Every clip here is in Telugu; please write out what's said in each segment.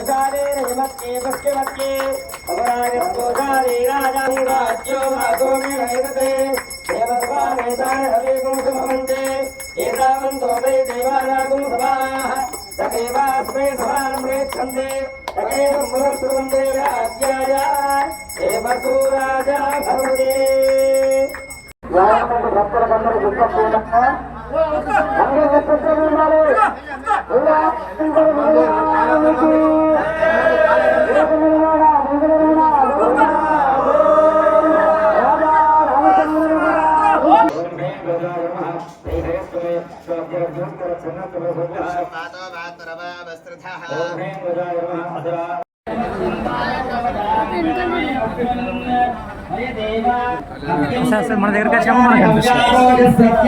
రవి గాయత్రమ్మ ఇప్పుడు ఏమనుకోండి పట్టుకో ప్రగస్పతి ప్రసోదాస్తానో మండలం హసః దేవాస్మే సమానమే ఛందే. తకేవం మురసువందే రాజ్యాయ. దేవసూరాజా భవదే యామందు భక్తులకందరూ దుఃఖపూర్ణంగా. అందరూ దుఃఖపూర్ణంగా ఉండాలి. ఇలా అందరూ భగవానునికి మన దగ్గరికి వచ్చాము మనకు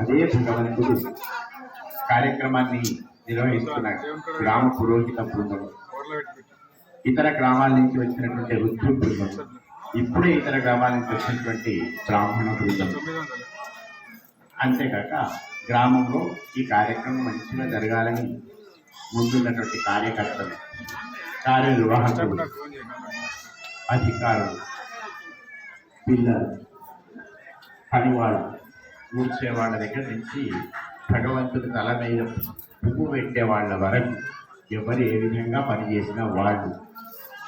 అదే భగవంతుడు కార్యక్రమాన్ని నిర్వహిస్తున్న గ్రామ పురోహిత బృందం. ఇతర గ్రామాల నుంచి వచ్చినటువంటి రుద్రు బృందం. ఇప్పుడే ఇతర గ్రామానికి వచ్చినటువంటి బ్రాహ్మణ బృందం. అంతేకాక గ్రామంలో ఈ కార్యక్రమం మంచిగా జరగాలని ముందున్నటువంటి కార్యకర్తలు కార్యనిర్వాహకులు అధికారులు పిల్లలు పనివాళ్ళు కూర్చే వాళ్ళ దగ్గర నుంచి భగవంతుడి తల మీద పువ్వు పెట్టే వాళ్ళ వరకు ఎవరు ఏ విధంగా పనిచేసిన వాళ్ళు.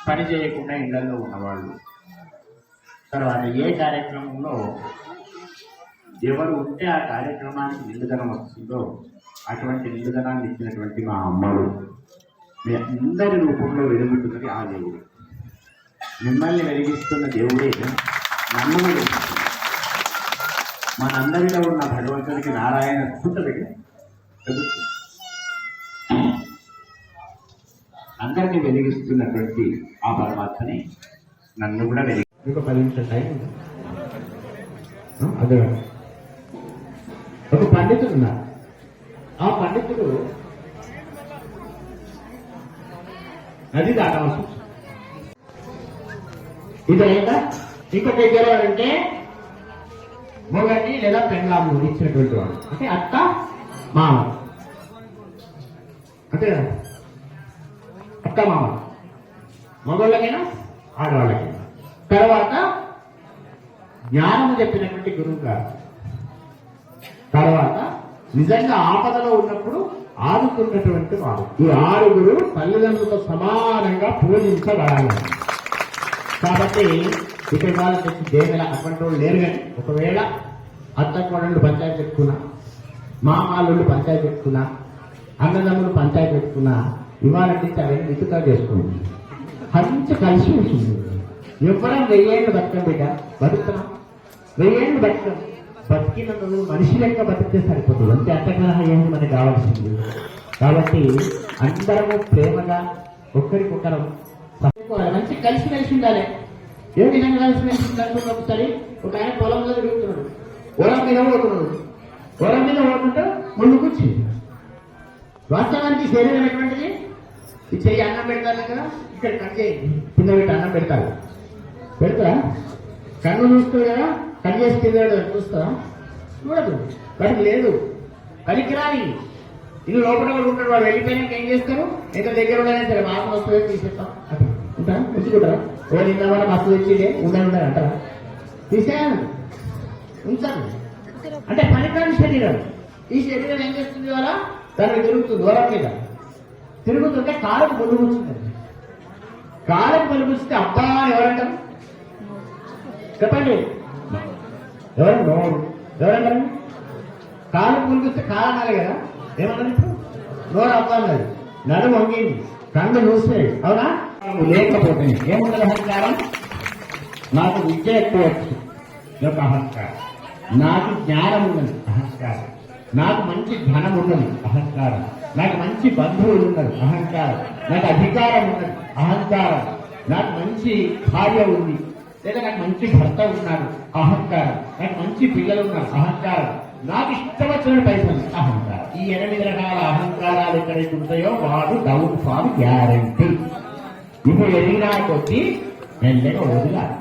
పని చేయకుండా ఇళ్ళలో ఉన్నవాళ్ళు. తర్వాత ఏ కార్యక్రమంలో ఎవరు ఉంటే ఆ కార్యక్రమానికి నిండుదనం వస్తుందో అటువంటి నిండుదనాన్ని ఇచ్చినటువంటి మా అమ్మలు. మీ అందరి రూపంలో వెలుగుతున్నది ఆ దేవుడు. మిమ్మల్ని వెలిగిస్తున్న దేవుడే నన్ను వెలిగిస్తున్న మనందరిలో ఉన్న భగవంతుడికి నారాయణ కూతురికి అందరినీ వెలిగిస్తున్నటువంటి ఆ పరమాత్మని నన్ను కూడా వెలిగి ఇంకో పది నిమిషాలు టైం ఉంది. అదే. ఒక పండితుడు ఉన్నారు. ఆ పండితుడు నది దాటవలసి వచ్చింది. ఇదైందా ఇంకొక దగ్గర అంటే మొగటి లేదా పెండ్లాము ఇచ్చినటువంటి వాడు. అంటే అత్త మామ. అంతే అత్త మామ. మగవాళ్ళకైనా ఆడవాళ్ళకైనా? తర్వాత జ్ఞానము చెప్పినటువంటి గురువు గారు. తర్వాత నిజంగా ఆపదలో ఉన్నప్పుడు ఆదుకున్నటువంటి వాడు. ఈ ఆరుగురు తల్లిదండ్రులతో సమానంగా పూజించబడాలి. కాబట్టి ఇక్కడ వాళ్ళు తెచ్చి దేవల అటువంటి వాళ్ళు లేరు కానీ ఒకవేళ అత్త కోడళ్ళు పంచాయతీ పెట్టుకున్నా మామాళ్ళు పంచాయతీ పెట్టుకున్నా అన్నదమ్ములు పంచాయతీ పెట్టుకున్నా ఇవాళ నుంచి అవన్నీ మితుగా చేసుకుంది మంచి కలిసి ఉంటుంది. ఎవరం వెయ్యేళ్ళు బతకం బిడ్డ? బతుకుతున్నాం. వెయ్యేళ్ళు బతకం బతికినందుకు మనిషి లెక్క బతికితే సరిపోతుంది. అంతే అంతకన్నా ఏంటి మనకి కావాల్సింది? కాబట్టి అందరము ప్రేమగా ఒకరికొకరం. మంచి కలిసి కలిసి ఉండాలి. ఏ విధంగా కలిసి కలిసి ఉండాలి ఒకసారి? ఒక ఆయన పొలంలో తిరుగుతున్నాడు. పొలం మీద ఓడుతున్నాడు. పొలం మీద ఓడుకుంటూ ముందు కూర్చి వాస్తవానికి శరీరం ఎటువంటిది? ఈ చెయ్యి అన్నం పెడతారు కదా ఇక్కడ కట్ చేయండి. కింద పెట్టి అన్నం పెడతారు. పెడతా కన్ను చూస్తుంది కదా కన్ను చేసి కింద చూడదు. వాడికి లేదు. పనికిరాని. ఇల్లు లోపల వాళ్ళు ఉంటాడు వాడు వెళ్ళిపోయినాక ఏం చేస్తారు? ఎంత దగ్గర ఉండైనా సరే మాకు వస్తుంది తీసేస్తాం? అట్లా ఉంటారా ఉంచుకుంటారా? ఓ నిన్న వాళ్ళ మస్తు తెచ్చిడే ఉండాలి ఉండాలి అంటారా? తీసేయాలి. ఉంచాను అంటే పనికిరాని శరీరం. ఈ శరీరం ఏం చేస్తుంది వాళ్ళ దానికి తిరుగుతుంది దూరం మీద. తిరుగుతుంటే కాలకు ముందు కూర్చుంది కాలకు పలుపుస్తే అబ్బా ఎవరంటారు? చెప్పండి. ఎవరు? నోరు ఎవరన్నారు కాలు పులిపిస్తే కాలు కాలనాలి కదా. ఏమన్నారు ఇప్పుడు? నోరు అవ్వాలి అన్నది నడు వంగింది. కళ్ళు చూస్తే అవునా? లేకపోతే ఏముండదు అహంకారం? నాకు విద్య ఎక్కువ వచ్చు ఇదొక అహంకారం. నాకు జ్ఞానం ఉన్నది. అహంకారం. నాకు మంచి ధనం ఉన్నది. అహంకారం. నాకు మంచి బంధువులు ఉన్నారు అహంకారం. నాకు అధికారం ఉన్నది. అహంకారం. నాకు మంచి భార్య ఉంది. లేదా నాకు మంచి భర్త ఉన్నాడు అహంకారం. నాకు మంచి పిల్లలు ఉన్నారు అహంకారం. నాకు ఇష్టం వచ్చిన పైసలు. అహంకారం. ఈ ఎనిమిది రకాల అహంకారాలు ఎక్కడైతే ఉంటాయో వాడు డౌన్ ఫాల్ గ్యారంటీ. ఇప్పుడు ఎదిగినా కొద్ది మెల్లగా వదిలాలి.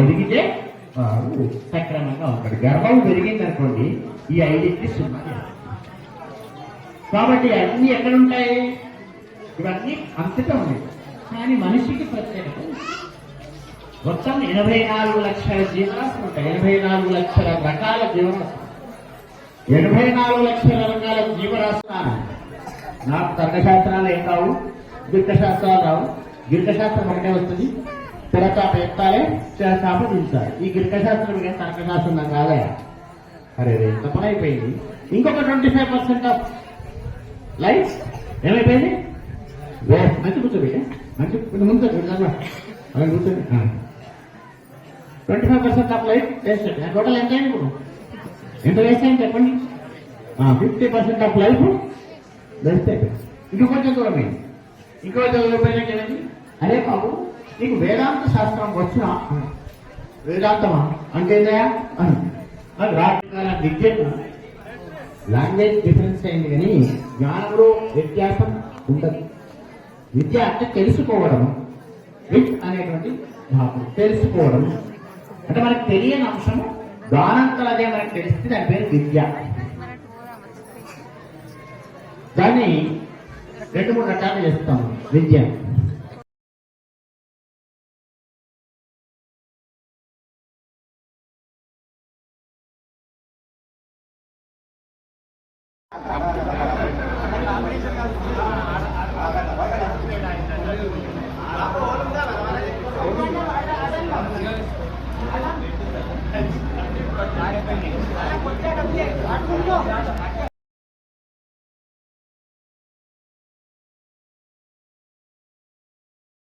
ఒదిగితే వాడు సక్రమంగా ఉంటాడు. గర్భం పెరిగింది అనుకోండి ఈ ఐదింటి సున్నా కాబట్టి అన్ని ఎక్కడుంటాయి? ఇవన్నీ అంతటా ఉన్నాయి. కానీ మనిషికి ప్రత్యేకత ఉంది. మొత్తం ఎనభై నాలుగు లక్షల జీవరాశులు ఉంటాయి. ఎనభై నాలుగు లక్షల రకాల జీవరాశులు. ఎనభై నాలుగు లక్షల రకాల జీవరాశులు. నాకు తర్కశాస్త్రాలు ఏం కావు దీర్ఘశాస్త్రాలు రావు. దీర్ఘశాస్త్రం ఒకటే వస్తుంది. తిరచాప ఎత్తాలే చిరచాప దించాలి ఈ దీర్ఘశాస్త్రం ఏం తర్కశాస్త్రం నాకు కాదా అరే ఎంత పని అయిపోయింది. ఇంకొక twenty five percent of life ఏమైపోయింది? మంచి కూర్చోబెట్టా. మంచి ముందు కూర్చోండి. అలా కూర్చోండి twenty five percent of life waste total ఎంత అయింది ఇప్పుడు ఎంత వేస్ట్ అయింది చెప్పండి? Fifty percent of life waste అయిపోయింది ఇంకో దూరం అయింది ఇంకో దూరం పోయినాక ఏమైంది అరే బాబు నీకు వేదాంత శాస్త్రం వచ్చిన వేదాంతమా? అంటే ఏందయ్యా? అని. అది రాజకాల విద్యను లాంగ్వేజ్ డిఫరెన్స్ అయింది కానీ జ్ఞానంలో వ్యత్యాసం ఉండదు. విద్య అంటే తెలుసుకోవడం. విత్ అనేటువంటి భావం తెలుసుకోవడం. అంటే మనకు తెలియని అంశము దానంతరం అదే మనకు తెలిస్తే దాని పేరు విద్య. దాన్ని రెండు మూడు రకాలు చేస్తాం విద్య. 公告